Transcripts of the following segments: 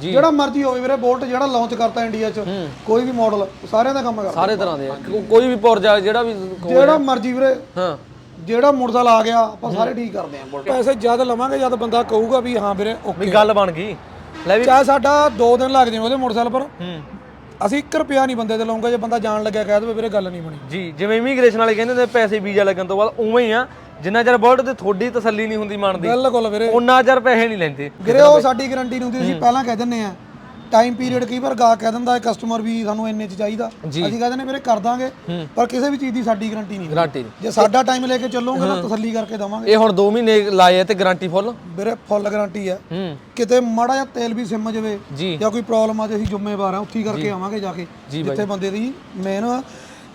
ਜਿਹੜਾ ਮਰਜ਼ੀ ਹੋਵੇ ਵੀਰੇ ਬੋਲਟ ਜਿਹੜਾ ਲਾਂਚ ਕਰਤਾ ਇੰਡੀਆ 'ਚ ਕੋਈ ਵੀ ਮਾਡਲ ਸਾਰਿਆਂ ਦਾ ਕੰਮ ਕਰਦਾ। ਸਾਰੇ ਤਰ੍ਹਾਂ ਦੇ ਆ। ਕੋ- ਕੋਈ ਵੀ ਪੁਰਜਾ ਜਿਹੜਾ ਵੀ ਜਿਹੜਾ ਮਰਜ਼ੀ ਵੀਰੇ ਹਾਂ। ਜਿਹੜਾ ਮੋਟਰਸਾਈਕਲ ਆ ਗਿਆ ਆਪਾਂ ਸਾਰੇ ਠੀਕ ਕਰਦੇ ਆਂ ਬੋਲਟ। ਪੈਸੇ ਜਦ ਲਵਾਂਗੇ ਜਦ ਬੰਦਾ ਕਹੂਗਾ ਵੀ ਹਾਂ ਵੀਰੇ ਓਕੇ ਵੀ ਗੱਲ ਬਣ ਗਈ। ਲੈ ਵੀ ਚਾਹੇ ਸਾਡਾ 2 ਦਿਨ ਲੱਗ ਜਾਵੇ ਉਹਦੇ ਮੋਟਰਸਾਈਕਲ ਪਰ। ਹੂੰ। ਅਸੀਂ 1 ਰੁਪਿਆ ਨਹੀਂ ਬੰਦੇ ਤੇ ਲਾਉਂਗੇ ਜੇ ਬੰਦਾ ਜਾਣ ਲੱਗਿਆ ਕਹਿ ਦੇਵੇ ਵੀਰੇ ਗੱਲ ਨਹੀਂ ਬਣੀ। ਜੀ ਜਿਵੇਂ ਇਮੀਗ੍ਰੇਸ਼ਨ ਵਾਲੇ ਕਹਿੰਦੇ ਨੇ ਪੈਸੇ ਵੀਜ਼ਾ ਲੱਗਣ ਤੋਂ ਬਾਅਦ ਉਵੇਂ ਹੀ ਆ। ਜਿੰਨਾ ਚਿਰ ਬੁਲਟ ਤੇ ਤੁਹਾਡੀ ਤਸੱਲੀ ਨਹੀਂ ਹੁੰਦੀ ਮਨ ਦੀ ਬਿਲਕੁਲ ਵੀਰੇ। ਉਹਨਾਂ ਚਿਰ ਪੈਸੇ ਨਹੀਂ ਲੈਂਦੇ। ਵੀਰੇ ਉਹ ਸਾਡੀ ਗਾਰੰਟੀ ਨਹੀਂ ਹੁੰਦੀ ਅਸੀਂ ਪਹਿਲਾਂ ਕਹਿ ਦਿੰਨੇ ਆ। ਟਾਈਮ ਪੀਰੀਅਡ ਕਈ ਵਾਰ ਗਾ ਕਹਿ ਦਿੰਦਾ ਹੈ ਕਸਟਮਰ ਵੀ ਸਾਨੂੰ ਇੰਨੇ ਚ ਚਾਹੀਦਾ। ਅਸੀਂ ਕਹਿ ਦਿੰਨੇ ਵੀਰੇ ਕਰ ਦਾਂਗੇ। ਪਰ ਕਿਸੇ ਵੀ ਚੀਜ਼ ਦੀ ਸਾਡੀ ਗਾਰੰਟੀ ਨਹੀਂ। ਗਾਰੰਟੀ ਜੇ ਸਾਡਾ ਟਾਈਮ ਲੈ ਕੇ ਚੱਲੋਗੇ ਤਾਂ ਤਸੱਲੀ ਕਰਕੇ ਦਵਾਂਗੇ। ਇਹ ਹੁਣ 2 ਮਹੀਨੇ ਲਾਏ ਆ ਤੇ ਗਾਰੰਟੀ ਫੁੱਲ ਵੀਰੇ ਫੁੱਲ ਗਾਰੰਟੀ ਹੂੰ। ਕਿਤੇ ਮਾੜਾ ਜਿਹਾ ਤੇਲ ਵੀ ਸਿਮ ਜਾਵੇ ਜੀ। ਕੋਈ ਪ੍ਰੋਬਲਮ ਆ ਜੇ ਅਸੀਂ ਜ਼ਿੰਮੇਵਾਰ ਆ ਉੱਥੇ ਕਰਕੇ ਆਵਾਂਗੇ ਜਾ ਕੇ। ਜਿੱਥੇ ਬੰਦੇ ਦੀ ਮੇਨ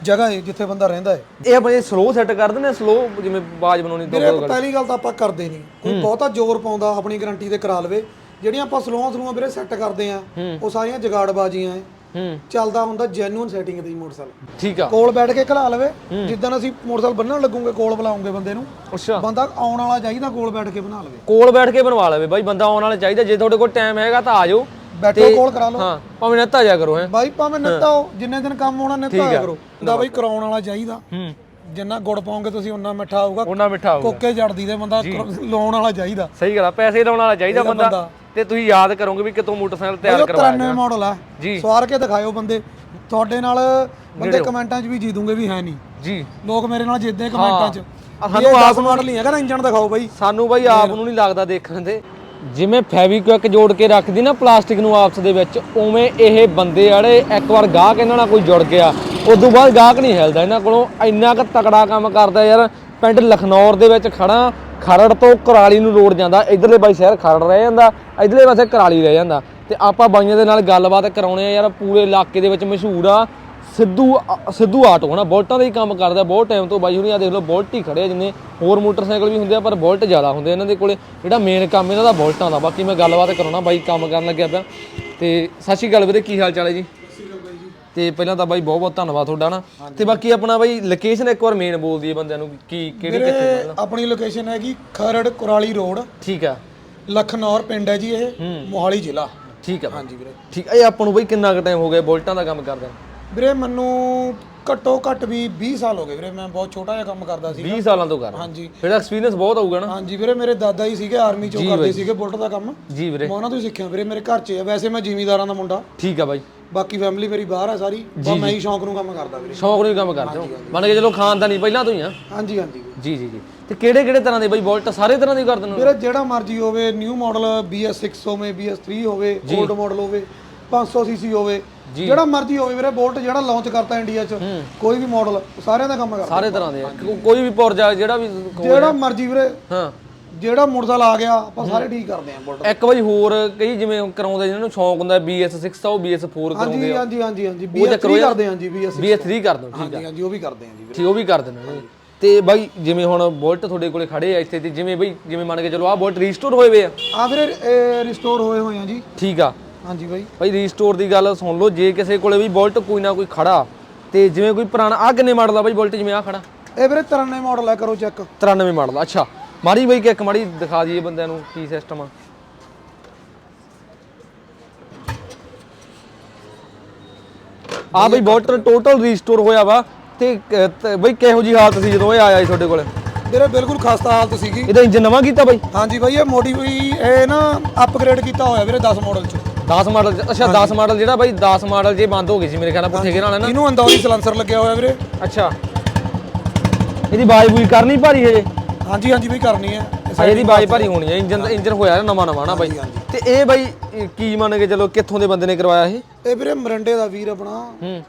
ਜਗ੍ਹਾ ਹੈ ਜਿੱਥੇ ਬੰਦਾ ਰਹਿੰਦਾ ਹੈ। ਇਹ ਆਪਣੇ ਸਲੋ ਸੈੱਟ ਕਰ ਦਿੰਦੇ ਸਲੋ ਜਿਵੇਂ ਆਵਾਜ਼ ਬਣਾਉਣੀ ਦੋ ਵੀਰੇ ਪਹਿਲੀ ਗੱਲ ਤਾਂ ਆਪਾਂ ਕਰਦੇ ਨਹੀਂ। ਕੋਈ ਬਹੁਤਾ ਜ਼ੋਰ ਪਾਉਂਦਾ ਆਪਣੀ ਗਾਰੰਟੀ ਤੇ ਕਰਾ ਲਵੇ। ਜਿਹੜੀਆਂ ਆਪਾਂ ਸਲੋਆਂ ਸਲੋਆਂ ਵੀਰੇ ਸੈੱਟ ਕਰਦੇ ਆ ਉਹ ਸਾਰੀਆਂ ਜਗਾੜਬਾਜ਼ੀਆਂ ਐ ਚੱਲਦਾ ਹੁੰਦਾ ਜੈਨੂਇਨ ਸੈਟਿੰਗ ਦੀ ਮੋਟਰਸਾਈਕਲ। ਠੀਕ ਆ। ਕੋਲ ਬੈਠ ਕੇ ਖਲਾ ਲਵੇ। ਜਿੱਦਣ ਅਸੀਂ ਮੋਟਰਸਾਈਕਲ ਬੰਨਣ ਲੱਗੂਗੇ ਕੋਲ ਬੁਲਾਉਂਗੇ ਬੰਦੇ ਨੂੰ। ਅੱਛਾ। ਬੰਦਾ ਆਉਣ ਵਾਲਾ ਚਾਹੀਦਾ ਕੋਲ ਬੈਠ ਕੇ ਬਣਾ ਲਵੇ। ਕੋਲ ਬੈਠ ਕੇ ਬਣਵਾ ਲਵੇ ਬਾਈ ਬੰਦਾ ਆਉਣ ਵਾਲਾ ਚਾਹੀਦਾ। ਜੇ ਤੁਹਾਡੇ ਕੋਲ ਟਾਈਮ ਹੈਗਾ ਤਾਂ ਆ ਜਾਓ। ਬੈਠੋ ਕੋਲ ਕਰਾ ਲਓ। ਹਾਂ ਭਾਵੇਂ ਨੱਤਾ ਜਾ ਕਰੋ ਹੈ। ਬਾਈ ਭਾਵੇਂ ਨਿੱਤਾ ਹੋ। ਜਿੰਨੇ ਦਿਨ ਕੰਮ ਹੋਣਾ ਨਿੱਤਾ ਕਰੋ। ਦਾ ਬਾਈ ਕਰਾਉਣ ਵਾਲਾ ਚਾਹੀਦਾ। ਹੂੰ। ਜਿੰਨਾ ਗੁੜ ਪਾਉਂਗੇ ਤੁਸੀਂ ਉਨਾ ਮਿੱਠਾ ਆਊਗਾ। ਉਹਨਾਂ ਮਿੱਠਾ ਹੋਊਗਾ ਕੋਕੇ ਜੜਦੀ ਦੇ ਬੰਦਾ ਲਾਉਣ ਵਾਲਾ ਚਾਹੀਦਾ। ਸਹੀ ਗੱਲ ਆ ਪੈਸੇ ਲਾਉਣ ਵਾਲਾ ਚਾਹੀਦਾ ਬੰਦਾ। ਤੇ ਤੁਸੀਂ ਯਾਦ ਕਰੋਗੇ ਵੀ ਕਿਤੋਂ ਮੋਟਰਸਾਈਕਲ ਤਿਆਰ ਕਰਵਾਇਆ 93 ਮਾਡਲ ਆ। ਜੀ। ਸਵਾਰ ਕੇ ਦਿਖਾਇਓ ਬੰਦੇ। ਤੁਹਾਡੇ ਨਾਲ ਬੰਦੇ ਕਮੈਂਟਾਂ 'ਚ ਵੀ ਜੀਦੂਗੇ ਵੀ ਹੈ ਨਹੀਂ। ਜੀ। ਲੋਕ ਮੇਰੇ ਨਾਲ ਜਿੱਦੇ ਕਮੈਂਟਾਂ 'ਚ। ਸਾਨੂੰ ਆਪ ਮਾਡਲ ਨਹੀਂ ਹੈਗਾ ਨਾ ਇੰਜਨ ਦਿਖਾਓ ਬਾਈ। ਸਾਨੂੰ ਬਾਈ ਆਪ ਨੂੰ ਨਹੀਂ ਲੱਗਦਾ ਦੇਖਣ ਤੇ ਜਿਵੇਂ ਫੈਵੀਕਵਿਕ ਜੋੜ ਕੇ ਰੱਖਦੀ ਨਾ ਪਲਾਸਟਿਕ ਨੂੰ ਆਪਸ ਦੇ ਵਿੱਚ, ਉਵੇਂ ਇਹ ਬੰਦੇ ਵਾਲੇ ਇੱਕ ਵਾਰ ਗਾਹਕ ਇਹਨਾਂ ਨਾਲ ਕੋਈ ਜੁੜ ਗਿਆ ਉਸ ਤੋਂ ਬਾਅਦ ਗਾਹਕ ਨਹੀਂ ਹਿਲਦਾ ਇਹਨਾਂ ਕੋਲੋਂ, ਇੰਨਾ ਕੁ ਤਕੜਾ ਕੰਮ ਕਰਦਾ ਯਾਰ, ਪਿੰਡ ਲਖਨੌਰ ਦੇ ਵਿੱਚ ਖੜਾ ਖਰੜ ਤੋਂ ਕਰਾਲੀ ਨੂੰ ਰੋਡ ਜਾਂਦਾ, ਇਧਰਲੇ ਬਾਈ ਸ਼ਹਿਰ ਖਰੜ ਰਹਿ ਜਾਂਦਾ, ਇਧਰਲੇ ਪਾਸੇ ਕਰਾਲੀ ਰਹਿ ਜਾਂਦਾ, ਤੇ ਆਪਾਂ ਬਾਈਆਂ ਦੇ ਨਾਲ ਗੱਲਬਾਤ ਕਰਾਉਣੇ ਆ ਯਾਰ, ਪੂਰੇ ਇਲਾਕੇ ਦੇ ਵਿੱਚ ਮਸ਼ਹੂਰ ਆ ਸਿੱਧੂ ਅ- ਸਿੱਧੂ ਆਟੋ ਹਨਾ ਬੋਲਟਾਂ ਦਾ ਹੀ ਕੰਮ ਕਰਦਾ ਬਹੁਤ ਟਾਈਮ ਤੋਂ ਬਾਈ ਹੁਣੀ ਆ ਦੇਖ ਲਓ ਬੋਲਟ ਹੀ ਖੜੇ ਆ ਜਿੰਨੇ ਹੋਰ ਮੋਟਰਸਾਈਕਲ ਵੀ ਹੁੰਦੇ ਆ ਪਰ ਬੋਲਟ ਜ਼ਿਆਦਾ ਹੁੰਦੇ ਆ। ਇਹਨਾਂ ਦੇ ਕੋਲੇ ਜਿਹੜਾ ਮੇਨ ਕੰਮ ਇਹਨਾਂ ਦਾ ਬੋਲਟਾਂ ਦਾ ਬਾਕੀ ਮੈਂ ਗੱਲਬਾਤ ਕਰਾਉਣਾ ਬਾਈ ਕੰਮ ਕਰਨ ਲੱਗਿਆ ਪਿਆ। ਤੇ ਸਤਿ ਸ਼੍ਰੀ ਅਕਾਲ ਵੀਰੇ ਕੀ ਹਾਲ ਚਾਲ ਹੈ ਜੀ? ਤੇ ਪਹਿਲਾਂ ਤਾਂ ਬਾਈ ਬਹੁਤ ਬਹੁਤ ਧੰਨਵਾਦ ਤੁਹਾਡਾ ਨਾ। ਤੇ ਬਾਕੀ ਆਪਣਾ ਬਾਈ ਲੋਕੇਸ਼ਨ ਇੱਕ ਵਾਰ ਮੇਨ ਬੋਲ ਦਈਏ ਬੰਦਿਆਂ ਨੂੰ ਕੀ ਕਿਹੜੀ ਕਿੱਥੇ ਆਪਣੀ ਲੋਕੇਸ਼ਨ ਹੈਗੀ ਖਰੜ ਕੁਰਾਲੀ ਰੋਡ ਠੀਕ ਆ। ਲਖਨੌਰ ਪਿੰਡ ਹੈ ਜੀ ਇਹ ਮੋਹਾਲੀ ਜ਼ਿਲ੍ਹਾ। ਠੀਕ ਆ ਹਾਂਜੀ ਵੀਰੇ। ਠੀਕ ਆ ਇਹ ਆਪਾਂ ਨੂੰ ਬਾਈ ਕਿੰਨਾ ਕੁ ਟਾਈਮ ਹੋ ਗਿਆ ਬੋਲਟਾਂ ਦਾ ਕੰਮ ਕਰਦਾ ਵੀਰੇ ਮੈਨੂੰ ਘੱਟੋ ਘੱਟ ਵੀ 20 ਸਾਲ ਹੋ ਗਏ ਵੀਰੇ ਮੈਂ ਬਹੁਤ ਛੋਟਾ ਜਿਹਾ ਕੰਮ ਕਰਦਾ ਸੀ 20 ਸਾਲਾਂ ਤੋਂ ਕਰ। ਹਾਂਜੀ। ਫਿਰ ਐਕਸਪੀਰੀਅੰਸ ਬਹੁਤ ਆਊਗਾ ਨਾ। ਹਾਂਜੀ ਵੀਰੇ ਮੇਰੇ ਦਾਦਾ ਹੀ ਸੀਗੇ ਆਰਮੀ ਚੋਂ ਕਰਦੇ ਸੀਗੇ ਬੁਲਟ ਦਾ ਕੰਮ। ਜੀ ਵੀਰੇ। ਮੈਂ ਉਹਨਾਂ ਤੋਂ ਹੀ ਸਿੱਖਿਆ ਵੀਰੇ ਮੇਰੇ ਘਰ 'ਚ ਹੈ ਵੈਸੇ ਮੈਂ ਜ਼ਿਮੀਂਦਾਰਾਂ ਦਾ ਮੁੰਡਾ। ਠੀਕ ਆ ਬਾਈ। ਬਾਕੀ ਫੈਮਿਲੀ ਮੇਰੀ ਬਾਹਰ ਹੈ ਸਾਰੀ। ਬਸ ਮੈਂ ਹੀ ਸ਼ੌਂਕ ਨੂੰ ਕੰਮ ਕਰਦਾ ਵੀਰੇ। ਸ਼ੌਂਕ ਨੂੰ ਹੀ ਕੰਮ ਕਰਦੇ ਹੋ। ਮੰਨ ਕੇ ਚਲੋ ਖਾਨਦਾਨੀ ਪਹਿਲਾਂ ਤੋਂ ਹੀ ਆ। ਹਾਂਜੀ ਹਾਂਜੀ। ਜੀ ਜੀ ਜੀ। ਤੇ ਕਿਹੜੇ ਕਿਹੜੇ ਤਰ੍ਹਾਂ ਦੇ ਬਾਈ ਬੋਲਟ? ਸਾਰੇ ਤਰ੍ਹਾਂ ਦੇ ਕਰ ਦਿੰਦੇ ਹੋ? ਵੀਰੇ ਜਿਹੜਾ ਮਰਜ਼ੀ ਹੋਵੇ ਨਿਊ ਮਾਡਲ BS6 ਹੋਵੇ BS3 ਹੋਵੇ 올ਡ ਮਾਡਲ ਹੋਵੇ 500 ਸੀਸੀ ਹੋਵੇ ਜਿਹੜਾ ਮਰਜ਼ੀ ਹੋਵੇ ਵੀਰੇ ਬੋਲਟ ਜਿਹੜਾ ਲਾਂਚ ਕਰਤਾ ਇੰਡੀਆ 'ਚ ਕੋਈ ਵੀ ਮਾਡਲ ਸਾਰਿਆਂ ਦਾ ਕੰਮ ਕਰਦਾ। ਸਾਰੇ ਤਰ੍ਹਾਂ ਦੇ ਆ। ਕੋ- ਕੋਈ ਵੀ ਪੁਰਜਾ ਜਿਹੜਾ ਵੀ ਜਿਹੜਾ ਮਰਜ਼ੀ ਵੀਰੇ ਹਾਂ। ਜਿਹੜਾ ਮੋਟਰਸਾਈਕਲ ਆ ਗਿਆ ਆਪਾਂ ਸਾਰੇ ਠੀਕ ਕਰਦੇ ਆਂ ਬੋਲਟ ਇੱਕ ਵਾਰੀ ਹੋਰ ਕਈ ਜਿਵੇਂ ਕਰਾਉਂਦੇ ਜਿਹਨਾਂ ਨੂੰ ਸ਼ੌਂਕ ਹੁੰਦਾ BS6 ਤਾਂ ਉਹ BS4 ਕਰਾਉਂਦੇ ਹਾਂਜੀ ਹਾਂਜੀ ਹਾਂਜੀ ਹਾਂਜੀ BS3 ਕਰਦੇ ਆਂ ਜੀ BS6 BS3 ਕਰ ਦੋ ਹਾਂਜੀ ਹਾਂਜੀ ਉਹ ਵੀ ਕਰਦੇ ਆਂ ਜੀ ਵੀਰੇ। ਠੀਕ ਉਹ ਵੀ ਕਰ ਦਿੰਦੇ ਨੇ ਤੇ ਬਾਈ ਜਿਵੇਂ ਹੁਣ ਬੁਲਟ ਤੁਹਾਡੇ ਕੋਲੇ ਖੜੇ ਆ ਇੱਥੇ ਤੇ ਜਿਵੇਂ ਬਈ ਜਿਵੇਂ ਮੰਨ ਕੇ ਚਲੋ ਆਹ ਬੁਲਟ ਰੀਸਟੋਰ ਹੋਏ ਵੇ ਆ। ਆ ਵੀਰੇ ਰਿਸਟੋਰ ਹੋਏ ਹੋਏ ਆ ਜੀ। ਠੀਕ ਆ। ਹਾਂਜੀ ਬਾਈ। ਬਾਈ ਰੀਸਟੋਰ ਦੀ ਗੱਲ ਸੁਣ ਲਓ ਜੇ ਕਿਸੇ ਕੋਲੇ ਵੀ ਬੁਲਟ ਕੋਈ ਨਾ ਕੋਈ ਖੜਾ ਤੇ ਜਿਵੇਂ ਕੋਈ ਪੁਰਾਣਾ ਆ ਕਿੰਨੇ ਮਾਡਲ ਆ ਬਾਈ ਬੁਲਟ ਜਿਵੇਂ ਆ ਖੜਾ? ਇਹ ਵੀਰੇ 93 ਮਾਡਲ ਹੈ ਕਰੋ ਚੈੱਕ 93 ਮਾਡਲ ਅੱਛਾ। ਮਾੜੀ ਬਈ ਕਿ ਇੱਕ ਮਾੜੀ ਦਿਖਾ ਦਈਏ ਬੰਦਿਆਂ ਨੂੰ ਕੀ ਸਿਸਟਮ ਆ। ਆ ਬਈ ਬੋਟਰ ਟੋਟਲ ਰੀਸਟੋਰ ਹੋਇਆ ਵਾ ਤੇ ਬਈ ਕਿਹੋ ਜੀ ਹਾਲਤ ਸੀ ਜਦੋਂ ਇਹ ਆਇਆ ਸੀ ਤੁਹਾਡੇ ਕੋਲੇ? ਵੀਰੇ ਬਿਲਕੁਲ ਖਸਤਾ ਹਾਲਤ ਸੀਗੀ। ਇਹਦਾ ਇੰਜਨ ਨਵਾਂ ਕੀਤਾ ਬਾਈ? ਹਾਂਜੀ ਬਾਈ ਇਹ ਮੋਡੀਫਾਈ ਇਹ ਨਾ ਅਪਗ੍ਰੇਡ ਕੀਤਾ ਹੋਇਆ ਵੀਰੇ 10 ਮਾਡਲ ਚ। 10 ਮਾਡਲ ਅੱਛਾ 10 ਮਾਡਲ ਜਿਹੜਾ ਬਾਈ 10 ਮਾਡਲ ਜੇ ਬੰਦ ਹੋ ਗਈ ਸੀ ਮੇਰੇ ਖਿਆਲ ਨਾਲ ਪੁੱਠੇ ਗੇਰ ਵਾਲਾ ਨਾ। ਇਹਨੂੰ ਅੰਦੌਰੀ ਸਲੈਂਸਰ ਲੱਗਿਆ ਹੋਇਆ ਵੀਰੇ। ਅੱਛਾ। ਇਹਦੀ ਬਾਜ ਬੂਈ ਕਰਨੀ ਭਾਰੀ ਹਜੇ? ਹਾਂਜੀ ਹਾਂਜੀ ਬਈ ਕਰਨੀ ਹੈ। ਅਜੇ ਦੀ ਬਾਜ ਭਾਰੀ ਹੋਣੀ ਹੈ ਇੰਜਨ ਇੰਜਨ ਹੋਇਆ ਨਵਾਂ ਨਵਾਂ ਨਾ ਬਾਈ। ਤੇ ਇਹ ਬਾਈ ਕੀ ਮੰਨ ਕੇ ਚਲੋ ਕਿੱਥੋਂ ਦੇ ਬੰਦੇ ਨੇ ਕਰਵਾਇਆ ਇਹ? ਇਹ ਵੀਰੇ ਮਰੰਡੇ ਦਾ ਵੀਰ ਆਪਣਾ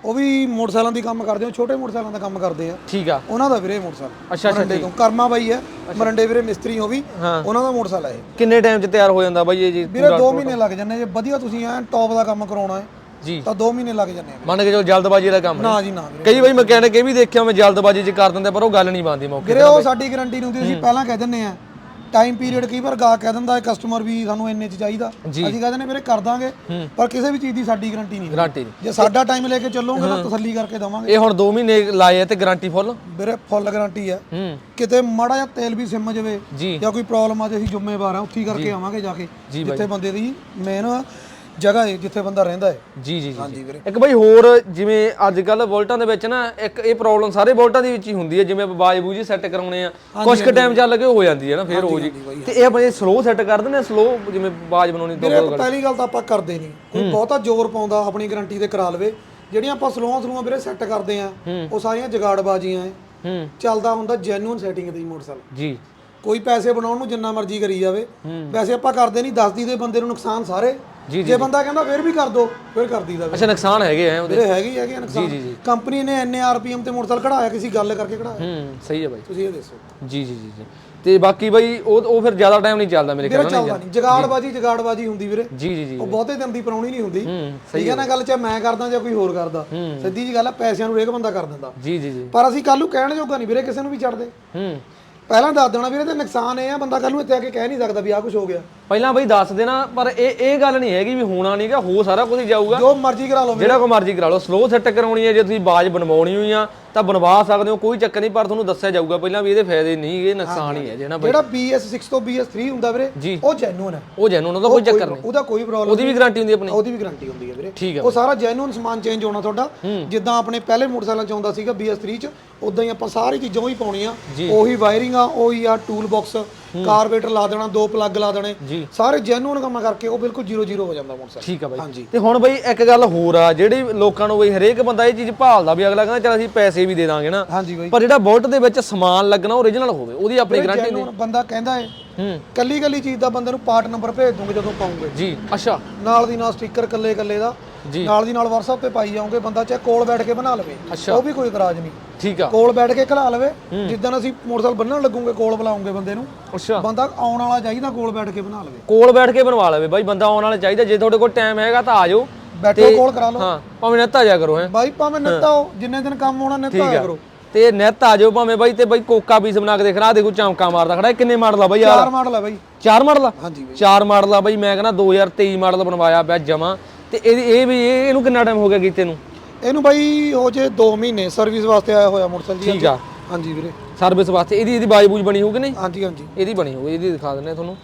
ਉਹ ਵੀ ਮੋਟਰਸਾਈਕਲਾਂ ਦੀ ਕੰਮ ਕਰਦੇ ਆ ਛੋਟੇ ਮੋਟਰਸਾਈਕਲਾਂ ਦਾ ਕੰਮ ਕਰਦੇ ਆ। ਠੀਕ ਆ। ਉਹਨਾਂ ਦਾ ਵੀਰੇ ਮੋਟਰਸਾਈਕਲ। ਅੱਛਾ ਅੱਛਾ ਮਰੰਡੇ ਤੋਂ। ਕਰਮਾ ਬਾਈ ਹੈ ਮਰੰਡੇ ਵੀਰੇ ਮਿਸਤਰੀ ਉਹ ਵੀ। ਉਹਨਾਂ ਦਾ ਮੋਟਰਸਾਈਕਲ ਹੈ ਇਹ। ਕਿੰਨੇ ਟਾਈਮ 'ਚ ਤਿਆਰ ਹੋ ਜਾਂਦਾ ਬਾਈ ਇਹ ਜੀ? ਵੀਰੇ 2 ਮਹੀਨੇ ਲੱਗ ਜਾਂਦੇ ਜੇ ਵਧੀਆ ਤੁਸੀਂ ਐ ਟੌਪ ਦਾ ਕੰਮ ਕਰਾਉਣਾ ਹੈ ਜੀ। ਤਾਂ 2 ਮਹੀਨੇ ਲੱਗ ਜਾਂਦੇ ਆ ਮੰਨ ਕੇ ਚਲੋ ਜਲਦਬਾਜ਼ੀ ਵਾਲਾ ਕੰਮ ਨਾ ਜੀ ਨਾ ਵੀਰੇ। ਕਈ ਬਾਈ ਮਕੈਨਿਕ ਇਹ ਵੀ ਦੇਖਿਆ ਮੈਂ ਜਲਦਬਾਜ਼ੀ 'ਚ ਕਰ ਦਿੰਦੇ ਪਰ ਉਹ ਗੱਲ ਨਹੀਂ ਬਣਦੀ ਮੌਕੇ ਵੀਰੇ ਉਹ ਸਾਡੀ ਗਾਰੰਟੀ ਨਹੀਂ ਹੁੰਦੀ ਅਸੀਂ ਪਹਿਲਾਂ ਕਹਿ ਦਿੰਨੇ ਆ ਟਾਈਮ ਪੀਰੀਅਡ ਕਈ ਵਾਰ ਗਾ ਕਹਿ ਦਿੰਦਾ ਹੈ ਕਸਟਮਰ ਵੀ ਸਾਨੂੰ ਇੰਨੇ ਚ ਚਾਹੀਦਾ। ਅਸੀਂ ਕਹਿ ਦਿੰਨੇ ਵੀਰੇ ਕਰ ਦਾਂਗੇ ਪਰ ਕਿਸੇ ਵੀ ਚੀਜ਼ ਦੀ ਸਾਡੀ ਗਾਰੰਟੀ ਨਹੀਂ ਗਾਰੰਟੀ ਨਹੀਂ। ਜੇ ਸਾਡਾ ਟਾਈਮ ਲੈ ਕੇ ਚੱਲੋਗੇ ਤਾਂ ਤਸੱਲੀ ਕਰਕੇ ਦਵਾਂਗੇ। ਇਹ ਹੁਣ 2 ਮਹੀਨੇ ਲਾਏ ਆ ਤੇ ਗਾਰੰਟੀ ਫੁੱਲ ਵੀਰੇ ਫੁੱਲ ਗਾਰੰਟੀ ਹੈ। ਹੂੰ। ਕਿਤੇ ਮਾੜਾ ਜਿਹਾ ਤੇਲ ਵੀ ਸਿਮ ਜਾਵੇ ਜੀ। ਜਾਂ ਕੋਈ ਪ੍ਰੋਬਲਮ ਆ ਜੇ ਅਸੀਂ ਜ਼ਿੰਮੇਵਾਰ ਆ ਉੱਥੇ ਹੀ ਕਰਕੇ ਆਵਾਂਗੇ ਜਾ ਕੇ ਜਿੱਥੇ ਬੰਦੇ ਦੀ ਮੇਨ ਜਗ੍ਹਾ ਹੈ ਜਿੱਥੇ ਬੰਦਾ ਰਹਿੰਦਾ ਹੈ। ਜੀ ਜੀ ਜੀ ਹਾਂਜੀ ਵੀਰੇ। ਇੱਕ ਬਈ ਹੋਰ ਜਿਵੇਂ ਅੱਜ ਕੱਲ ਵੋਲਟਾਂ ਦੇ ਵਿੱਚ ਨਾ ਇੱਕ ਇਹ ਪ੍ਰੋਬਲਮ ਸਾਰੇ ਵੋਲਟਾਂ ਦੇ ਵਿੱਚ ਹੀ ਹੁੰਦੀ ਹੈ ਜਿਵੇਂ ਆਪਾਂ ਬਾਜ ਬੂਜੀ ਸੈੱਟ ਕਰਾਉਣੇ ਆ ਕੁਝ ਕੁ ਟਾਈਮ ਚੱਲ ਕੇ ਹੋ ਜਾਂਦੀ ਹੈ ਨਾ ਫੇਰ ਹੋ ਜੀ। ਤੇ ਇਹ ਆਪਾਂ ਇਹ ਸਲੋ ਸੈੱਟ ਕਰ ਦਿੰਦੇ ਸਲੋ ਜਿਵੇਂ ਬਾਜ ਬਣਾਉਣੀ ਤੋਂ ਵੀਰੇ ਪਹਿਲੀ ਗੱਲ ਤਾਂ ਆਪਾਂ ਕਰਦੇ ਨਹੀਂ। ਕੋਈ ਬਹੁਤਾ ਜ਼ੋਰ ਪਾਉਂਦਾ ਆਪਣੀ ਗਾਰੰਟੀ ਤੇ ਕਰਾ ਲਵੇ। ਜਿਹੜੀਆਂ ਆਪਾਂ ਸਲੋਆਂ ਸਲੋਆਂ ਵੀਰੇ ਸੈੱਟ ਕਰਦੇ ਆ ਉਹ ਸਾਰੀਆਂ ਜਗਾੜਬਾਜ਼ੀਆਂ ਐ। ਚੱਲਦਾ ਹੁੰਦਾ ਜੈਨੂਇਨ ਸੈਟਿੰਗ ਹੀ ਮੋਟਰਸਾਈਕਲ। ਜੀ। ਕੋਈ ਪੈਸੇ ਬਣਾਉਣ ਨੂੰ ਜਿੰਨਾ ਮਰਜ਼ੀ ਕਰੀ ਜਾਵੇ। ਵੈਸੇ ਆਪਾਂ ਕਰਦੇ ਨਹੀਂ ਦੱਸਦੀ ਦੇ ਬੰਦੇ ਨੂੰ ਨੁਕਸਾਨ ਸਾਰੇ। ਜੀ, ਬੰਦਾ ਕਹਿੰਦਾ ਫੇਰ ਵੀ ਕਰ ਦੋ ਫੇਰ ਕਰ ਵੀਰੇ। ਅੱਛਾ ਨੁਕਸਾਨ ਹੈਗੇ ਆ ਉਹਦੇ। ਹੈਗੀ ਹੈਗੀ ਆ ਨੁਕਸਾਨ। ਕੰਪਨੀ ਨੇ ਐਨਏ ਆਰਪੀਐਮ ਤੇ ਮੋਟਰਸਾਈਕਲ ਕਢਾਇਆ ਕਿਸੇ ਗੱਲ ਕਰਕੇ ਕਢਾਇਆ। ਹੂੰ ਸਹੀ ਹੈ ਬਾਈ। ਤੁਸੀਂ ਇਹ ਦੱਸੋ। ਜੀ ਜੀ ਜੀ ਜੀ। ਤੇ ਬਾਕੀ ਬਾਈ ਉਹ ਉਹ ਫਿਰ ਜ਼ਿਆਦਾ ਟਾਈਮ ਨਹੀਂ ਚੱਲਦਾ ਮੇਰੇ ਖਿਆਲ ਨਾਲ ਚੱਲਦਾ ਨਹੀਂ। ਜਗਾੜਬਾਜੀ ਜਗਾੜਬਾਜੀ ਹੁੰਦੀ ਵੀਰੇ। ਜੀ ਜੀ ਜੀ ਉਹ ਬਹੁਤੇ ਦਿਨ ਦੀ ਪਰਾਉਣੀ ਨਹੀਂ ਹੁੰਦੀ। ਹੂੰ ਠੀਕ ਹੈ ਨਾ ਗੱਲ ਚਾਹੇ ਮੈਂ ਕਰਦਾ ਜਾਂ ਕੋਈ ਹੋਰ ਕਰਦਾ। ਸਿੱਧੀ ਜੀ ਗੱਲ ਹੈ ਪੈਸਿਆਂ ਨੂੰ ਹਰੇਕ ਬੰਦਾ ਕਰ ਦਿੰਦਾ। ਜੀ ਜੀ ਜੀ। ਪਰ ਅਸੀਂ ਕੱਲ ਨੂੰ ਕਹਿਣ ਜੋਗਾ ਨਹੀਂ ਵੀਰੇ ਕਿਸੇ ਨੂੰ ਵੀ ਛੱਡਦੇ ਹੂੰ। ਪਹਿਲਾਂ ਦੱਸ ਦੇਣਾ ਵੀਰੇ ਤੇ ਨੁਕਸਾਨ ਇਹ ਆ ਬੰਦਾ ਕੱਲ ਨੂੰ ਇੱਥੇ ਆ ਕੇ ਕਹਿ ਨਹੀਂ ਸਕਦਾ ਵੀ ਆਹ ਕੁਝ ਹੋ ਗਿਆ ਪਹਿਲਾਂ ਬਈ ਦੱਸ ਦੇਣਾ ਪਰ ਇਹ ਇਹ ਗੱਲ ਨਹੀਂ ਹੈਗੀ ਵੀ ਹੋਣਾ ਨਹੀਂਗਾ ਹੋ ਸਾਰਾ ਕੁਝ ਜਾਊਗਾ ਜੋ ਮਰਜ਼ੀ ਕਰਾ ਲਓ ਵੀਰੇ। ਜਿਹੜਾ ਕੋ ਮਰਜ਼ੀ ਕਰਾ ਲਓ ਸਲੋ ਸੈੱਟ ਕਰਾਉਣੀ ਹੈ ਜੇ ਤੁਸੀਂ ਬਾਜ ਬਣਵਾਉਣੀ ਹੋਈ ਆ ਤਾਂ ਬਣਵਾ ਸਕਦੇ ਹੋ ਕੋਈ ਚੱਕਰ ਨਹੀਂ ਪਰ ਤੁਹਾਨੂੰ ਦੱਸਿਆ ਜਾਊਗਾ ਪਹਿਲਾਂ ਵੀ ਇਹਦੇ ਫਾਇਦੇ ਨਹੀਂ ਇਹ ਨੁਕਸਾਨ ਹੀ ਹੈ ਜਿਹੜਾ ਬਈ ਜਿਹੜਾ BS6 ਤੋਂ BS3 ਹੁੰਦਾ ਵੀਰੇ ਜੀ। ਉਹ ਜੈਨੂਨ ਹੈ। ਉਹ ਜੈਨੂਨ ਉਹਦਾ ਕੋਈ ਚੱਕਰ ਨਹੀਂ। ਉਹਦਾ ਕੋਈ ਪ੍ਰੋਬਲਮ ਉਹਦੀ ਵੀ ਗਾਰੰਟੀ ਹੁੰਦੀ ਆਪਣੀ। ਉਹਦੀ ਵੀ ਗਾਰੰਟੀ ਹੁੰਦੀ ਹੈ ਵੀਰੇ। ਠੀਕ ਹੈ ਉਹ ਸਾਰਾ ਜੈਨੂਨ ਸਮਾਨ ਚੇਂਜ ਹੋਣਾ ਤੁਹਾਡਾ। ਜਿੱਦਾਂ ਆਪਣੇ ਪਹਿਲੇ ਮੋਟਰਸਾਈਕਲ ਚ ਆਉਂਦਾ ਸੀਗਾ BS3 ਚ ਉਦਾਂ ਹੀ ਆਪਾਂ ਸਾਰੀ ਚੀਜ਼ਾਂ ਉਹੀ ਪਾਉਣੀਆਂ। ਉਹੀ ਵਾਇਰਿੰਗ ਆ ਉਹੀ ਆ ਟੂਲ ਬਾਕਸ ਕਾਰਬੇਟਰ ਲਾ ਦੇਣਾ ਦੋ ਪਲੱਗ ਲਾ ਦੇਣੇ। ਸਾਰੇ ਜੈਨੂਨ ਕੰਮ ਕਰਕੇ ਉਹ ਬਿਲਕੁਲ 00 ਹੋ ਜਾਂਦਾ ਮੋਟਰਸਾਈਕਲ। ਠੀਕ ਆ ਬਾਈ। ਤੇ ਹੁਣ ਬਈ ਇੱਕ ਗੱਲ ਹੋਰ ਆ ਜਿਹੜੀ ਲੋਕਾਂ ਨੂੰ ਬਈ ਹਰੇਕ ਬੰਦਾ ਇਹ ਚੀਜ਼ ਭਾਲਦਾ ਵੀ ਅਗਲਾ ਕਹਿੰਦਾ ਚਲ ਅਸੀਂ ਪੈਸੇ ਵੀ ਦੇ ਦਾਂਗੇ ਨਾ। ਪਰ ਜਿਹੜਾ ਬੋਲਟ ਦੇ ਵਿੱਚ ਸਮਾਨ ਲੱਗਣਾ origignal ਹੋਵੇ ਉਹਦੀ ਆਪਣੀ ਗਾਰੰਟੀ ਜੈਨੂਨ ਬੰਦਾ ਕਹਿੰਦਾ ਹੈ ਹੂੰ। ਕੱਲੀ ਕੱਲੀ ਚੀਜ਼ ਦਾ ਬੰਦੇ ਨੂੰ ਪਾਰਟ ਨੰਬਰ ਭੇਜ ਦੂੰਗੇ ਜਦੋਂ ਪਾਉਂਗੇ। ਜੀ ਅੱਛਾ। ਨਾਲ ਦੀ ਨਾਲ ਸਟicker ਕੱਲੇ ਕੱਲੇ ਦਾ। ਜੀ। ਨਾਲ ਦੀ ਨਾਲ WhatsApp ਤੇ ਪਾਈ ਜਾਓਗੇ ਬੰਦਾ ਚਾਹੇ ਕੋਲ ਬੈਠ ਕੇ ਬਣਾ ਲਵੇ ਅੱਛਾ। ਉਹ ਵੀ ਕੋਈ ਇਤਰਾਜ਼ ਨਹੀਂ। ਠੀਕ ਆ। ਕੋਲ ਬੈਠ ਕੇ ਖਲਾ ਲਵੇ ਜਿੱਦਣ ਅਸੀਂ ਮੋਟਰਸਾਈਕਲ ਬੰਨਣ ਲੱਗੂਗੇ ਕੋਲ ਬੁਲਾਉਂਗੇ ਬੰਦੇ ਨੂੰ ਅੱਛਾ। ਬੰਦਾ ਆਉਣ ਵਾਲਾ ਚਾਹੀਦਾ ਕੋਲ ਬੈਠ ਕੇ ਬਣਾ ਲਵੇ। ਕੋਲ ਬੈਠ ਕੇ ਬਣਵਾ ਲਵੇ ਬਾਈ ਬੰਦਾ ਆਉਣ ਵਾਲਾ ਚਾਹੀਦਾ ਜੇ ਤੁਹਾਡੇ ਕੋਲ ਟਾਈਮ ਹੈਗਾ ਤਾਂ ਆ ਜਾਓ। ਬੈਠੋ ਕੋਲ ਕਰਾ ਲਓ। ਹਾਂ ਭਾਵੇਂ ਨੱਤਾ ਜਾ ਕਰੋ ਹੈ। ਬਾਈ ਭਾਵੇਂ ਨਿੱਤਾ ਹੋ। ਜਿੰਨੇ ਦਿਨ ਕੰਮ ਹੋਣਾ ਨਿੱਤਾ ਆਇਆ ਕਰੋ। ਤੇ ਨੈਟ ਆ ਜਾਓ ਭਾਵੇਂ ਬਾਈ ਤੇ ਬਾਈ ਕੋਕਾ ਪੀਸ ਬਣਾ ਕੇ ਦੇਖ ਰਹਾ ਦੇਖੋ ਚਮਕਾ ਮਾਰਦਾ ਖੜਾ ਇਹ ਕਿੰਨੇ ਮਾਡਲ ਆ ਬਾਈ ਯਾਰ ਚਾਰ ਮਾਡਲ ਬਾਈ। ਚਾਰ ਮਾਡਲ ਆ? ਹਾਂਜੀ ਬਾਈ। ਚਾਰ ਮਾਡਲ ਆ ਬਾਈ ਮੈਂ ਕਹਿੰਦਾ 2023 ਮਾਡਲ ਬਣਵਾਇਆ ਪਿਆ ਜਮਾ। ਤੇ ਇਹਦੀ ਇਹ ਵੀ ਇਹ ਇਹਨੂੰ ਕਿੰਨਾ ਟਾਈਮ ਹੋ ਗਿਆ ਕੀਤੇ ਨੂੰ? ਇਹਨੂੰ ਬਾਈ ਹੋ ਜੇ 2 ਮਹੀਨੇ ਸਰਵਿਸ ਵਾਸਤੇ ਆਇਆ ਹੋਇਆ ਮੋਟਰਸਾਈਕਲ ਜੀ ਠੀਕ ਆ। ਹਾਂਜੀ ਵੀਰੇ। ਸਰਵਿਸ ਵਾਸਤੇ। ਇਹਦੀ ਇਹਦੀ ਬਾਜ ਬੂਜ ਬਣੀ ਹੋਊਗੀ ਨਹੀਂ? ਹਾਂਜੀ ਹਾਂਜੀ। ਇਹਦੀ ਬਣੀ ਹੋਊਗੀ ਇਹਦੀ ਦਿਖਾ ਦਿੰਦੇ ਆ ਤੁਹਾਨੂੰ।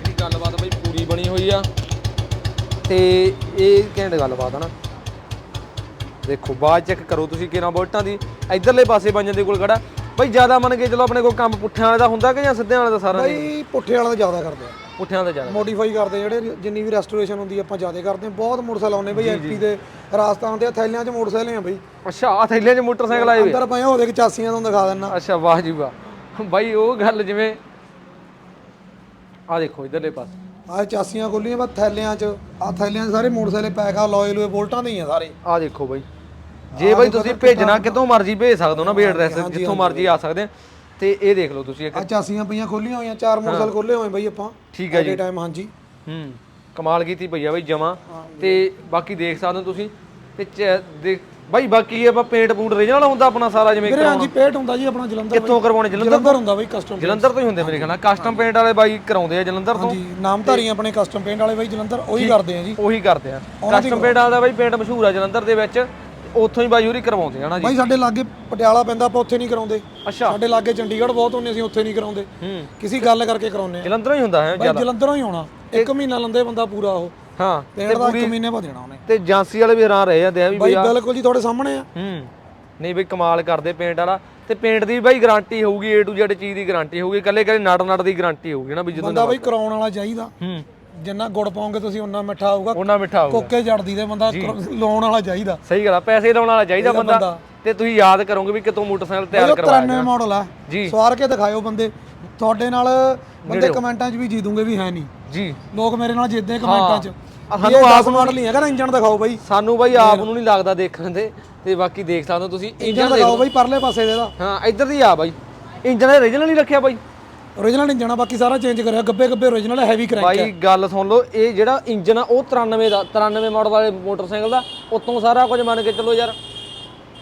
ਇਹਦੀ ਗੱਲਬਾਤ ਬਈ ਪੂਰੀ ਬਣੀ ਹੋਈ ਆ। ਤੇ ਇਹ ਘੈਂਟ ਗੱਲਬਾਤ ਆ ਨਾ। ਦੇਖੋ ਬਾਅਦ ਚੈੱਕ ਕਰੋ ਤੁਸੀਂ ਕਿਹਨਾਂ ਬੋਲਟਾਂ ਦੀ। ਇਧਰਲੇ ਪਾਸੇ ਬੰਜਨ ਦੇ ਕੋਲ ਖੜਾ। ਬਈ ਜ਼ਿਆਦਾ ਮੰਨ ਕੇ ਚਲੋ ਆਪਣੇ ਕੋਲ ਕੰਮ ਪੁੱਠਿਆਂ ਵਾਲੇ ਦਾ ਹੁੰਦਾ ਕਿ ਜਾਂ ਸਿੱਧਿਆਂ ਵਾਲੇ ਦਾ ਸਾਰਾ ਬਾਈ ਪੁੱਠੇ ਵਾਲਾ ਜ਼ਿਆਦਾ ਕਰਦੇ ਆ। ਪੁੱਠਿਆਂ ਦਾ ਜ਼ਿਆਦਾ ਮੋਡੀਫਾਈ ਕਰਦੇ ਜਿਹੜੇ ਜਿੰਨੀ ਵੀ ਰੈਸਟੋਰੇਸ਼ਨ ਹੁੰਦੀ ਆ, ਆਪਾਂ ਜ਼ਿਆਦਾ ਕਰਦੇ ਆ। ਬਹੁਤ ਮੋਟਰਸਾਈਕਲ ਆਉਂਦੇ ਬਈ ਐਮਪੀ ਦੇ ਰਾਜਸਥਾਨ ਦੇ ਥੈਲਿਆਂ 'ਚ ਮੋਟਰਸਾਈਕਲ ਆ ਬਈ। ਅੱਛਾ ਆ ਥੈਲਿਆਂ 'ਚ ਮੋਟਰਸਾਈਕਲ ਆਏ ਵੇ ਅੰਦਰ ਪਏ ਉਹਦੇ ਕਿ ਚਾਸੀਆਂ ਤੋਂ ਦਿਖਾ ਦਿੰਨਾ। ਅੱਛਾ ਵਾਹ ਜੀ ਵਾਹ। ਬਾਈ ਉਹ ਗੱਲ ਜਿਵੇਂ ਆ ਦੇਖੋ ਇਧਰਲੇ ਪਾਸੇ। ਆਹ ਚਾਸੀਆਂ ਖੋਲੀਆਂ ਬਸ ਥੈਲਿਆਂ 'ਚ ਆ ਥੈਲਿਆਂ 'ਚ ਸਾਰੇ ਮੋਟਰਸਾਈਕਲ ਪੈਕ ਆ ਲੋਏ ਲੋਏ ਬੋਲਟਾਂ ਦੇ ਹੀ ਆ ਸਾਰੇ। ਆ ਦੇਖੋ ਬਾਈ। ਜੇ ਬਾਈ ਤੁਸੀਂ ਭੇਜਣਾ ਕਿਤੋਂ ਮਰਜ਼ੀ ਭੇਜ ਸਕਦੇ ਹੋ ਨਾ ਵੀ ਐਡਰੈਸ ਜਿੱਥੋਂ ਮਰਜ਼ੀ ਆ ਸਕਦੇ। ਤੇ ਇਹ ਦੇਖ ਲਓ ਤੁਸੀਂ ਇੱਕ ਆ ਚਾਸੀਆਂ ਪਈਆਂ ਖੋਲੀਆਂ ਹੋਈਆਂ ਚਾਰ ਮੋਟਰਸਾਈਕਲ ਖੋਲੇ ਹੋਏ ਬਈ ਆਪਾਂ। ਠੀਕ ਹੈ ਜੀ। ਟਾਈਮ ਹਾਂਜੀ। ਹੂੰ ਕਮਾਲ ਕੀਤੀ ਭਈਆ ਬਾਈ ਜਮਾ। ਤੇ ਬਾਕੀ ਦੇਖ ਸਕਦੇ ਹੋ ਤੁਸੀਂ ਤੇ ਬਾਈ ਬਾਕੀ ਆਪਾਂ ਪੇਂਟ ਪੂੰਟ ਰੀਜਨਲ ਹੁੰਦਾ ਆਪਣਾ ਸਾਰਾ ਜਿਵੇਂ ਵੀਰੇ ਹਾਂਜੀ ਪੇਟ ਹੁੰਦਾ ਜੀ ਆਪਣਾ ਜਲੰਧਰ ਕਿੱਥੋਂ ਕਰਵਾਉਣੇ? ਜਲੰਧਰ ਜਲੰਧਰ ਹੁੰਦਾ ਬਈ ਕਸਟਮ ਜਲੰਧਰ ਤੋਂ ਹੀ ਹੁੰਦੇ ਮੇਰੇ ਖਿਆਲ ਨਾਲ ਕਸਟਮ ਪੇਂਟ ਵਾਲੇ ਬਾਈ ਕਰਾਉਂਦੇ ਆ ਜਲੰਧਰ ਤੋਂ। ਹਾਂਜੀ ਨਾਮਧਾਰੀ ਆਪਣੇ ਕਸਟਮ ਪੇਂਟ ਵਾਲੇ ਬਈ ਜਲੰਧਰ ਉਹੀ ਕਰਦੇ ਆ ਜੀ। ਉਹੀ ਕਰਦੇ ਆ। ਕਸਟਮ ਪੇਂਟ ਵਾਲਾ ਬਾਈ ਪੇਂਟ ਮਸ਼ਹੂਰ ਆ ਜਲੰਧਰ ਦੇ ਵਿੱਚ। ਉੱਥੋਂ ਹੀ ਬਾਈ ਯੂਰੀ ਕਰਵਾਉਂਦੇ ਆ ਨਾ ਜੀ। ਬਾਈ ਸਾਡੇ ਲਾਗੇ ਪਟਿਆਲਾ ਪੈਂਦਾ ਆਪਾਂ ਉੱਥੇ ਨਹੀਂ ਕਰਾਉਂਦੇ। ਅੱਛਾ। ਸਾਡੇ ਲਾਗੇ ਚੰਡੀਗੜ੍ਹ ਬਹੁਤ ਹੁੰਦੇ ਅਸੀਂ ਉੱਥੇ ਨਹੀਂ ਕਰਾਉਂਦੇ। ਹੂੰ। ਕਿਸੇ ਗੱਲ ਕਰਕੇ ਕਰਾਉਂਦੇ ਆ। ਜਲੰਧਰੋਂ ਹੀ ਹੁੰਦਾ ਹੈ ਬਾਈ ਜਲੰਧਰੋਂ ਹੀ ਆਉਣਾ ਇੱਕ ਮਹੀਨਾ ਲੰਦੇ ਬੰਦਾ ਪੂਰਾ ਉਹ। ਹਾਂ ਪੇਂਟ ਦਾ ਇੱਕ ਮਹੀਨੇ ਬਾਅਦ ਦੇਣਾ ਉਹਨੇ। ਤੇ ਏਜੰਸੀ ਵਾਲੇ ਵੀ ਹੈਰਾਨ ਰਹੇ ਜਾਂਦੇ ਆ ਵੀ ਬਾਈ ਬਿਲਕੁਲ ਜੀ ਤੁਹਾਡੇ ਸਾਹਮਣੇ ਆ। ਹੂੰ। ਨਹੀਂ ਬਈ ਕਮਾਲ ਕਰਦੇ ਪੇਂਟ ਵਾਲਾ। ਤੇ ਪੇਂਟ ਦੀ ਬਾਈ ਗਾਰੰਟੀ ਹੋਊਗੀ A to Z ਚੀਜ਼ ਦੀ ਗਾਰੰਟੀ ਹੋਊਗੀ। ਕੱਲੇ ਕੱਲੇ ਨਟ ਨਟ ਦੀ ਗਾਰੰਟੀ ਹੋਊਗੀ ਨਾ ਵੀ ਜਦੋਂ ਬੰਦਾ ਬਾਈ ਕਰਾਉਣ ਵਾਲਾ ਚਾਹੀਦਾ। ਹੂੰ। ਜਿੰਨਾ ਗੁੜ ਪਾਉਂਗੇ ਤੁਸੀਂ ਉਨਾ ਮਿੱਠਾ ਆਊਗਾ। ਉਹਨਾਂ ਮਿੱਠਾ ਹੋਊਗਾ ਕੋਕੇ ਜੜਦੀ ਦੇ ਬੰਦਾ ਲਾਉਣ ਵਾਲਾ ਚਾਹੀਦਾ। ਸਹੀ ਗੱਲ ਆ ਪੈਸੇ ਲਾਉਣ ਵਾਲਾ ਚਾਹੀਦਾ ਬੰਦਾ। ਤੇ ਤੁਸੀਂ ਯਾਦ ਕਰੋਗੇ ਵੀ ਕਿਤੋਂ ਮੋਟਰਸਾਈਕਲ ਤਿਆਰ ਕਰਵਾਇਆ 93 ਮਾਡਲ ਆ। ਜੀ। ਸਵਾਰ ਕੇ ਦਿਖਾਇਓ ਬੰਦੇ। ਤੁਹਾਡੇ ਨਾਲ ਬੰਦੇ ਕਮੈਂਟਾਂ 'ਚ ਵੀ ਜੀ ਦੂੰਗੇ ਵੀ ਹੈ ਨਹੀਂ। ਜੀ। ਲੋਕ ਮੇਰੇ ਨਾਲ ਜਿੱਦੇ ਕਮੈਂਟਾਂ 'ਚ। ਸਾਨੂੰ 10 ਮਾਡਲ ਨਹੀਂ ਹੈਗਾ ਨਾ ਇੰਜਨ ਦਿਖਾਓ ਬਾਈ। ਸਾਨੂੰ ਬਾਈ ਆਪ ਨੂੰ ਨਹੀਂ ਲੱਗਦਾ ਦੇਖਣ ਦੇ। ਤੇ ਬਾਕੀ ਦੇਖ ਸਕਦੇ ਹੋ ਤੁਸੀਂ ਇੰਜਨ ਦਿਖਾਓ ਬਾਈ ਪਰਲੇ ਪਾਸੇ ਦੇ ਦਾ। ਹਾਂ ਇੱਧਰ ਦੀ ਆ ਬਾਈ। ਇੰਜਨ ਦਾ ਰੀਜਨਲ ਨਹੀਂ ਰੱਖਿਆ ਬਾਈ। Origignal ਇੰਜਨ ਆ ਬਾਕੀ ਸਾਰਾ ਚੇਂਜ ਕਰਿਆ ਗੱਬੇ ਗੱਬੇ origignal ਹੈਵੀ ਕਰੈਂਕ ਬਾਈ ਗੱਲ ਸੁਣ ਲਓ ਇਹ ਜਿਹੜਾ ਇੰਜਨ ਆ ਉਹ 93 ਦਾ 93 ਮਾਡਲ ਵਾਲੇ ਮੋਟਰਸਾਈਕਲ ਦਾ ਉਤੋਂ ਸਾਰਾ ਕੁਝ ਮੰਨ ਕੇ ਚੱਲੋ ਯਾਰ।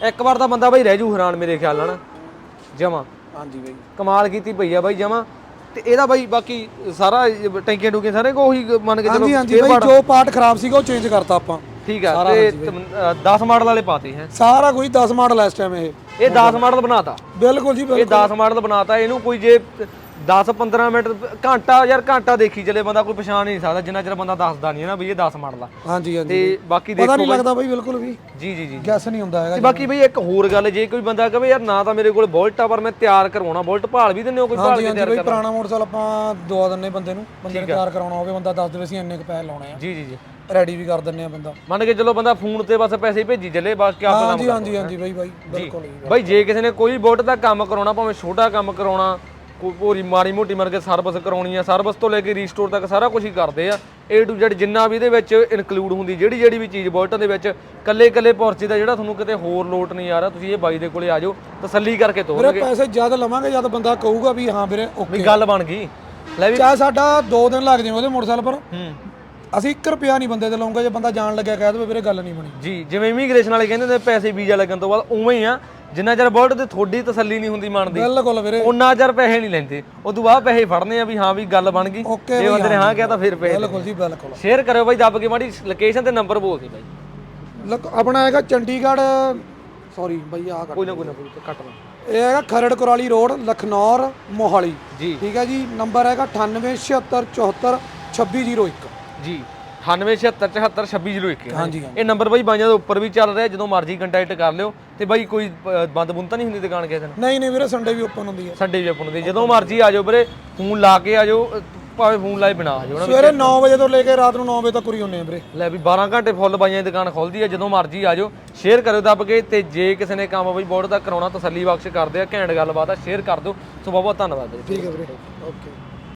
ਇੱਕ ਵਾਰ ਤਾਂ ਬੰਦਾ ਬਾਈ ਰਹਿ ਜੂ ਹੈਰਾਨ ਮੇਰੇ ਖਿਆਲ ਨਾਲ। ਜਮਾ। ਹਾਂਜੀ ਬਾਈ। ਕਮਾਲ ਕੀਤੀ ਆ ਬਾਈ ਜਮਾ। ਤੇ ਇਹਦਾ ਬਾਈ ਬਾਕੀ ਸਾਰਾ ਟੈਂਕੀਆਂ ਟੂਕੀਆਂ ਸਾਰੇ ਕੋ ਉਹੀ ਮੰਨ ਕੇ ਹਾਂਜੀ ਚੱਲੋ ਹਾਂਜੀ ਬਾਈ ਜੋ ਪਾਰਟ ਖਰਾਬ ਸੀਗਾ ਉਹ ਚੇਂਜ ਕਰਤਾ ਆਪਾਂ। ਠੀਕ ਆ ਤੇ 10 ਮਾਡਲ ਵਾਲੇ ਪਾਤੇ ਹੈ। ਸਾਰਾ ਕੁਝ 10 ਮਾਡਲ ਇਸ ਟਾਈਮ ਇਹ। ਇਹ 10 ਮਾਡਲ ਬਣਾਤਾ। ਬਿਲਕੁਲ ਜੀ ਇਹ ਬਿਲਕੁਲ 10 ਮਾਡਲ ਬਣਾਤਾ ਇਹਨੂੰ ਕੋਈ ਜੇ 10 15 ਮਿੰਟ ਘੰਟਾ ਯਾਰ ਘੰਟਾ ਦੇਖੀ ਚਲੇ ਬੰਦਾ ਕੋਈ ਪਛਾਣ ਹੀ ਨਹੀਂ ਸਕਦਾ ਜਿੰਨਾ ਚਿਰ ਬੰਦਾ ਦੱਸਦਾ ਨਹੀਂ ਹੈ ਨਾ ਵੀ ਇਹ 10 ਮਾਡਲ ਆ ਹਾਂਜੀ ਹਾਂਜੀ। ਤੇ ਬਾਕੀ ਪਤਾ ਦੇਖੋ ਨਹੀਂ ਲੱਗਦਾ ਬਾਈ ਬਿਲਕੁਲ ਵੀ। ਜੀ ਜੀ ਜੀ। ਗੈਸ ਨਹੀਂ ਹੁੰਦਾ ਹੈਗਾ ਤੇ ਬਾਕੀ ਬਈ ਇੱਕ ਹੋਰ ਗੱਲ ਜੇ ਕੋਈ ਬੰਦਾ ਕਹੇ ਯਾਰ ਨਾ ਤਾਂ ਮੇਰੇ ਕੋਲ ਬੁਲਟ ਆ ਪਰ ਮੈਂ ਤਿਆਰ ਕਰਵਾਉਣਾ ਬੁਲਟ ਭਾਲ ਵੀ ਦਿੰਦੇ ਹੋ ਕੋਈ ਭਾਲ ਹਾਂਜੀ ਕੇ ਹਾਂਜੀ ਤਿਆਰ ਬਾਈ ਪੁਰਾਣਾ ਮੋਟਰਸਾਈਕਲ ਆਪਾਂ ਦਵਾ ਦਿੰਨੇ ਬੰਦੇ ਨੂੰ ਬੰਦੇ ਨੇ ਤਿਆਰ ਕਰਾਉਣਾ ਹੋਵੇ ਬੰਦਾ ਦੱਸ ਦੇਵੇ ਅਸੀਂ ਇੰਨੇ ਕੁ ਪੈਸੇ ਲਾਉਣੇ ਆ। ਜੀ ਜੀ ਜੀ। ਰੈਡੀ ਵੀ ਕਰ ਦਿੰਨੇ ਆ ਬੰਦਾ। ਮੰਨ ਕੇ ਚਲੋ ਬੰਦਾ ਫੋਨ ਤੇ ਬਸ ਪੈਸੇ ਭੇਜੀ ਚੱਲੇ ਬਸ ਕੀ ਆਪਣਾ ਹਾਂਜੀ ਹਾਂਜੀ ਹਾਂਜੀ ਬਾਈ ਬਾਈ ਬਿਲਕੁਲ ਬਾਈ ਜੇ ਕਿਸੇ ਨੇ ਕੋਈ ਬੁਲਟ ਦਾ ਕੰਮ ਕਰਾਉਣਾ ਭਾਵੇਂ ਛੋਟਾ ਕੰਮ ਕਰਾਉਣਾ ਕੋਈ ਪੂਰੀ ਮਾੜੀ ਮੋਟੀ ਮਰ ਕੇ ਸਰਵਿਸ ਕਰਾਉਣੀ ਆ ਸਰਵਿਸ ਤੋਂ ਲੈ ਕੇ ਰੀਸਟੋਰ ਤੱਕ ਸਾਰਾ ਕੁਝ ਹੀ ਕਰਦੇ ਆ। A to Z ਜਿੰਨਾ ਵੀ ਇਹਦੇ ਵਿੱਚ ਇਨਕਲੂਡ ਹੁੰਦੀ ਜਿਹੜੀ ਜਿਹੜੀ ਵੀ ਚੀਜ਼ ਬੁਲਟ ਦੇ ਵਿੱਚ ਕੱਲੇ ਕੱਲੇ ਪੋਰਚੇ ਦਾ ਜਿਹੜਾ ਤੁਹਾਨੂੰ ਕਿਤੇ ਹੋਰ ਲੋਟ ਨਹੀਂ ਆ ਰਿਹਾ ਤੁਸੀਂ ਇਹ ਬਾਈ ਦੇ ਕੋਲੇ ਆ ਜਾਓ ਤਸੱਲੀ ਕਰਕੇ ਵੀਰੇ ਤੋਰਨਗੇ ਪੈਸੇ ਜਦ ਲਵਾਂਗੇ ਜਦ ਬੰਦਾ ਕਹੂਗਾ ਵੀ ਹਾਂ ਵੀਰੇ ਓਕੇ ਵੀ ਗੱਲ ਬਣ ਗਈ। ਲੈ ਵੀ ਚਾਹੇ ਸਾਡਾ 2 ਦਿਨ ਲੱਗ ਜਾਵੇ ਉਹਦੇ ਮੋਟਰਸਾਈਕਲ ਪਰ। ਹੂੰ। ਅਸੀਂ 1 ਰੁਪਿਆ ਨਹੀਂ ਬੰਦੇ ਤੇ ਲਾਉਂਗੇ ਜੇ ਬੰਦਾ ਜਾਣ ਲੱਗਿਆ ਕਹਿ ਦੇਵੇ ਵੀਰੇ ਗੱਲ ਨਹੀਂ ਬਣੀ। ਜੀ ਜਿਵੇਂ ਇਮੀਗ੍ਰੇਸ਼ਨ ਵਾਲੇ ਕਹਿੰਦੇ ਨੇ ਪੈਸੇ ਵੀਜ਼ਾ ਲੱਗਣ ਤੋਂ ਬਾਅਦ ਉਵੇਂ ਹੀ ਆ। ਜਿੰਨਾ ਚਿਰ ਬੁਲਟ ਤੇ ਤੁਹਾਡੀ ਤਸੱਲੀ ਨਹੀਂ ਹੁੰਦੀ ਮਨ ਦੀ ਬਿਲਕੁਲ ਵੀਰੇ। ਉਹਨਾਂ ਚਿਰ ਪੈਸੇ ਨਹੀਂ ਲੈਂਦੇ। ਉਦੋਂ ਬਾਅਦ ਪੈਸੇ ਫੜਨੇ ਆ ਵੀ ਹਾਂ ਵੀ ਗੱਲ ਬਣ ਗਈ। ਜੇ ਬੰਦੇ ਨੇ ਹਾਂ ਕਿਹਾ ਤਾਂ ਫਿਰ ਪੈਸੇ ਬਿਲਕੁਲ ਜੀ ਬਿਲਕੁਲ। ਸ਼ੇਅਰ ਕਰਿਓ ਬਾਈ ਦੱਬ ਕੇ ਮਾੜੀ ਲੋਕੇਸ਼ਨ ਤੇ ਨੰਬਰ ਬੋਲ ਦੇ ਬਾਈ। ਲਕ ਆਪਣਾ ਹੈਗਾ ਚੰਡੀਗੜ੍ਹ ਸੌਰੀ ਬਾਈ ਆ ਕੱਟ ਕੋਈ ਨਾ ਕੋਈ ਨਾ ਕੋਈ ਨਾ, ਕੱਟ ਲਾ ਇਹ ਹੈਗਾ ਖਰੜ ਕੁਰਾਲੀ ਰੋਡ ਲਖਨੌਰ ਮੋਹਾਲੀ। ਜੀ। ਠੀਕ ਹੈ ਜੀ ਨੰਬਰ ਹੈਗਾ 9876742601 ਜੀ। 9876742601 ਹਾਂਜੀ ਇਹ ਨੰਬਰ ਬਾਈ ਬਾਈਆਂ ਦੇ ਉੱਪਰ ਵੀ ਚੱਲ ਰਿਹਾ ਜਦੋਂ ਮਰਜ਼ੀ ਕੰਟੈਕਟ ਕਰ ਲਿਓ। ਤੇ ਬਾਈ ਕੋਈ ਅ, ਬੰਦ ਬੁੰਦ ਤਾਂ ਨਹੀਂ ਹੁੰਦੀ ਦੁਕਾਨ ਕਿਸੇ ਦਿਨ? ਨਹੀਂ ਨਹੀਂ ਵੀਰੇ ਸੰਡੇ ਵੀ ਓਪਨ ਹੁੰਦੀ ਹੈ। ਸੰਡੇ ਵੀ ਆਪਣ ਦੇ ਜਦੋਂ ਮਰਜ਼ੀ ਆ ਜਾਓ ਵੀਰੇ ਫੋਨ ਲਾ ਕੇ ਆ ਜਾਓ ਅ, ਭਾਵੇਂ ਫੋਨ ਲਾਏ ਬਿਨਾ ਆ ਜਾਓ ਨਾ ਸਵੇਰੇ 9 ਵਜੇ ਤੋਂ ਲੈ ਕੇ ਰਾਤ ਨੂੰ 9 ਵਜੇ ਤੱਕ ਉਰੀ ਹੁੰਨੇ ਆ ਵੀਰੇ। ਲੈ ਵੀ 12 ਘੰਟੇ ਫੁੱਲ ਬਾਈਆਂ ਦੀ ਦੁਕਾਨ ਖੁੱਲਦੀ ਹੈ ਜਦੋਂ ਮਰਜ਼ੀ ਆ ਜਾਓ ਸ਼ੇਅਰ ਕਰਿਓ ਦੱਬ ਕੇ ਤੇ ਜੇ ਕਿਸੇ ਨੇ ਕੰਮ ਬਈ ਬੋਰਡ ਦਾ ਕਰਾਉਣਾ ਤਸੱਲੀ ਬਖਸ਼ ਕਰਦੇ ਆ ਘੈਂਟ ਗੱਲਬਾਤ ਆ ਸ਼ੇਅਰ ਕਰ ਦਿਓ। ਸੋ ਬਹੁਤ ਬਹੁਤ ਧੰਨਵਾਦ ਜੀ ਠੀਕ ਹੈ ਵੀਰੇ ਓਕੇ।